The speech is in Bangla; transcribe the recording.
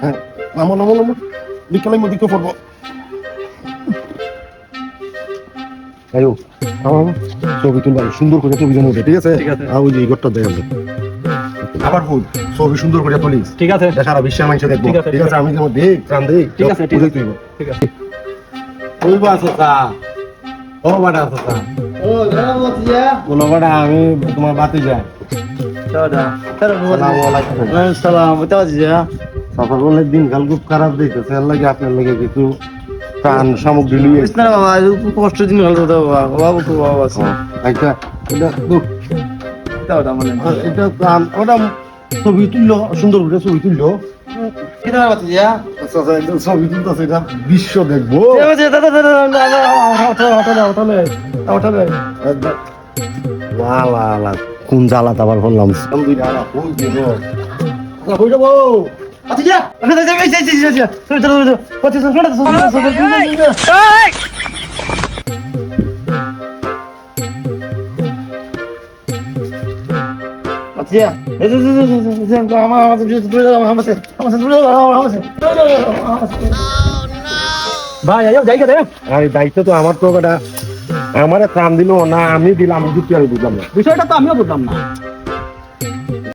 হ্যাঁ নামো নামো নামো। বিকালে মধ্যে পড়ব। আয়ো। আমার ছবি তুলবা সুন্দর করে ছবি জমা ঠিক আছে। আর ওই যে ঘরটা আবার ফুল। ছবি সুন্দর করে তুলিস। ঠিক আছে। সারা বিশ্বের মানুষ দেখব। ঠিক আছে, আমি যেমন দেখ প্রাণ দেখ। ঠিক আছে, ঠিক আছে। ঠিক আছে। তা ও বাড়া তা ও বাড়া আমি তোমার বাতি যাই দাদা দাদা আসসালামু আলাইকুম সালাম বলছিয়া সফর বলে দিন কাল খুব খারাপ দেখতেছে এর লাগে আপনার লাগে কিছু প্রাণ সামগ্রী নিয়ে কৃষ্ণ বাবা কষ্ট দিন গেল দাদা বাবা বাবু তো বাবা আছে আচ্ছা এটা দুঃখ মানে এটা প্রাণ ওটা ছবি তুললো সুন্দর করে ছবি তুললো আচ্ছা আচ্ছা ছবি তুলতেছে এটা বিশ্ব দেখব দাদা দাদা দাদা হোটেলে হোটেলে হোটেলে লা লা লা কোন জ্বালা তাবার বললাম ভাই দায়িত্ব তো আমার তো আমারে কান দিল না আমি দিলাম আমি বুঝলাম না। বিষয়টা তো আমিও বুঝলাম না।